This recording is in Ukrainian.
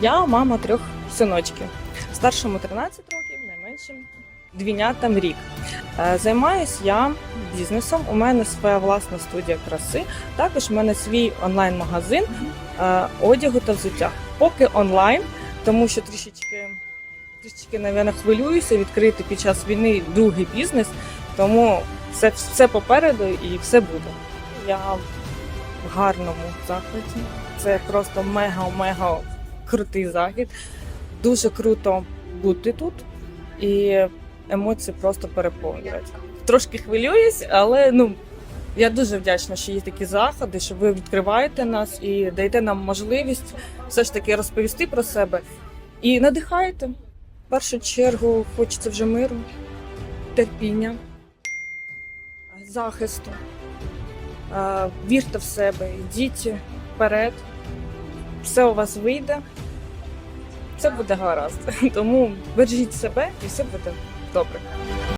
Я мама трьох синочків. Старшому 13 років, найменшим двійнятам рік. Е, Займаюсь я бізнесом. У мене своя власна студія краси. Також у мене свій онлайн-магазин е, одягу та взуття. Поки онлайн, тому що трішечки, трішечки, навіть, хвилююся відкрити під час війни другий бізнес, тому все, все попереду і все буде. Я в гарному захваті. Це просто мега-мега крутий захід. Дуже круто бути тут, і емоції просто переповнюють. Трошки хвилююсь, але ну я дуже вдячна, що є такі заходи, що ви відкриваєте нас і даєте нам можливість все ж таки розповісти про себе і надихаєте. В першу чергу хочеться вже миру, терпіння, захисту. Е, Вірте в себе, йдіть вперед, все у вас вийде, все буде гаразд. Тому бережіть себе і все буде добре.